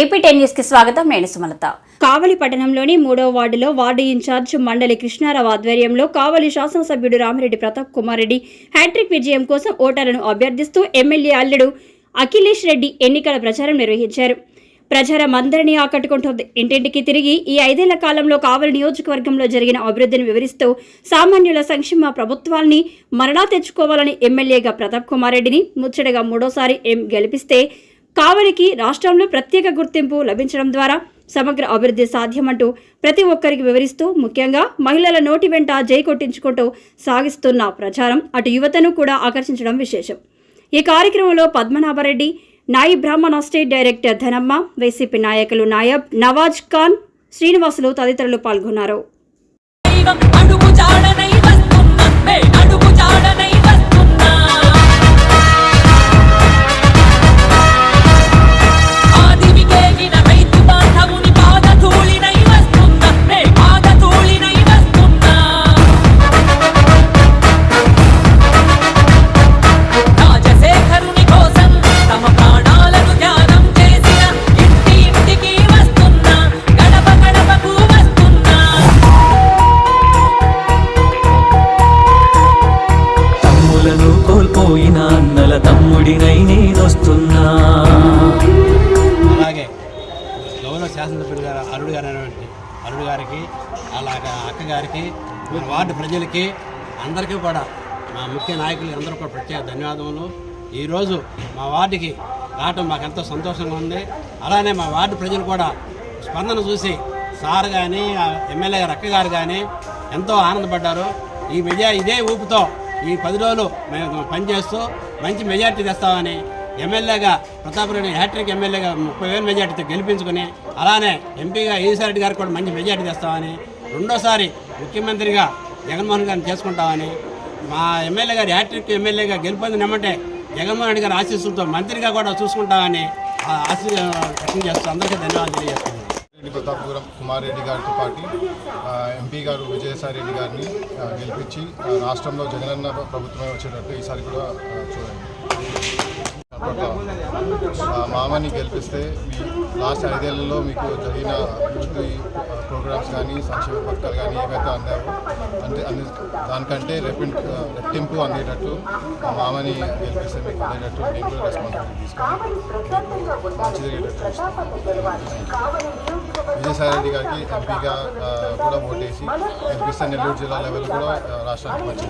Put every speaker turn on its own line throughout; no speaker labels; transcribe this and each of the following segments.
AP ten న్యూస్కి స్వాగతం. నేను సుమలత.
కావలి పట్టణంలోని మూడో వార్డులో వార్డు ఇన్ఛార్జ్ మండలి కృష్ణారావు ఆధ్వర్యంలో కావలి శాసనసభ్యుడు రామిరెడ్డి ప్రతాప్ కుమార్ రెడ్డి హ్యాట్రిక్ విజయం కోసం ఓటర్లను అభ్యర్థిస్తూ ఎమ్మెల్యే అల్లుడు అఖిలేష్ రెడ్డి ఎన్నికల ప్రచారం నిర్వహించారు. ప్రచారం అందరినీ ఆకట్టుకుంటోంది. ఇంటింటికి తిరిగి ఈ ఐదేళ్ళ కాలంలో కావలి నియోజకవర్గంలో జరిగిన అభివృద్ధిని వివరిస్తూ సామాన్యుల సంక్షేమ ప్రభుత్వాన్ని మరణా తెచ్చుకోవాలని ఎమ్మెల్యేగా ప్రతాప్ కుమార్ రెడ్డిని ముచ్చటగా మూడోసారి ఎం గెలిపిస్తే కావలికి రాష్ట్రంలో ప్రత్యేక గుర్తింపు లభించడం ద్వారా సమగ్ర అభివృద్ధి సాధ్యమంటూ ప్రతి ఒక్కరికి వివరిస్తూ ముఖ్యంగా మహిళల నోటి వెంట జై కొట్టించుకుంటూ సాగిస్తున్న ప్రచారం అటు యువతను కూడా ఆకర్షించడం విశేషం. ఈ కార్యక్రమంలో పద్మనాభరెడ్డి నాయి బ్రాహ్మణ స్టేట్ డైరెక్టర్ ధనమ్మ వైసీపీ నాయకులు నాయబ్ నవాజ్ ఖాన్ శ్రీనివాసులు తదితరులు పాల్గొన్నారు.
కోల్పోయిన అన్నల తమ్ముడినై నేనొస్తున్నా.
అలాగే గౌరవ శాసనసభ్యుడు గారు అరుడు గారు అనేటువంటి అరుడు గారికి అలాగే అక్క గారికి వార్డు ప్రజలకి అందరికీ కూడా మా ముఖ్య నాయకులు అందరూ కూడా ప్రత్యేక ధన్యవాదములు. ఈరోజు మా వార్డుకి రావటం మాకు ఎంతో సంతోషంగా ఉంది. అలానే మా వార్డు ప్రజలు కూడా స్పందన చూసి సార్ కానీ ఎమ్మెల్యే గారు అక్క గారు కానీ ఎంతో ఆనందపడ్డారు. ఈ విజయ ఇదే ఊపుతో ఈ పది రోజులు మేము పనిచేస్తూ మంచి మెజార్టీ తెస్తామని ఎమ్మెల్యేగా ప్రతాపరెడ్డి హ్యాట్రిక్ ఎమ్మెల్యేగా ముప్పై వేల మెజార్టీతో గెలిపించుకుని అలానే ఎంపీగా ఈసారెడ్డి గారికి కూడా మంచి మెజార్టీ తెస్తామని రెండోసారి ముఖ్యమంత్రిగా జగన్మోహన్ గారిని చేసుకుంటామని మా ఎమ్మెల్యే గారు హ్యాట్రిక్ ఎమ్మెల్యేగా గెలుపొందినమంటే జగన్మోహన్ రెడ్డి గారి ఆశీస్సులతో మంత్రిగా కూడా చూసుకుంటామని ఆశీర్వాదం వ్యక్తం చేస్తూ అందరికీ ధన్యవాదాలు తెలియజేస్తున్నాను.
రెడ్డి ప్రతాప్ కుమార్ రెడ్డి గారితో పాటు ఎంపీ గారు విజయసాయి రెడ్డి గారిని గెలిపించి రాష్ట్రంలో జగనన్న ప్రభుత్వమే వచ్చేటట్టు ఈసారి కూడా చూడండి. మామని గెలిపిస్తే మీ లాస్ట్ ఐదేళ్ళలో మీకు జరిగిన అభివృద్ధి ప్రోగ్రామ్స్ కానీ సంక్షేమ పథకాలు కానీ ఏవైతే అందావో అంటే అంది దానికంటే రెప్పింట్ రెట్టింపు అందేటట్టు మామని గెలిపిస్తే మీకు అందేటట్టు నేను కూడా రెస్పాన్సిబిలిటీ తీసుకొని మంచి జరిగేటట్టు విజయసాయిరెడ్డి గారికి ఎంపీగా కూడా ఓటేసి గెలిపిస్తే నెల్లూరు జిల్లా లెవెల్ కూడా రాష్ట్రానికి మంచి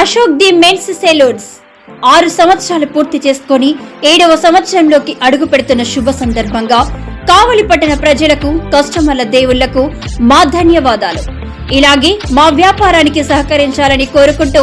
అశోక్ ది మెన్స్ సెలూన్స్. ఆరు సంవత్సరాలు పూర్తి చేసుకుని ఏడవ సంవత్సరంలోకి అడుగు పెడుతున్న శుభ సందర్భంగా కావలి పట్టణ ప్రజలకు కస్టమర్ల దేవుళ్ళకు మా ధన్యవాదాలు. ఇలాగే మా వ్యాపారానికి సహకరించాలని కోరుకుంటూ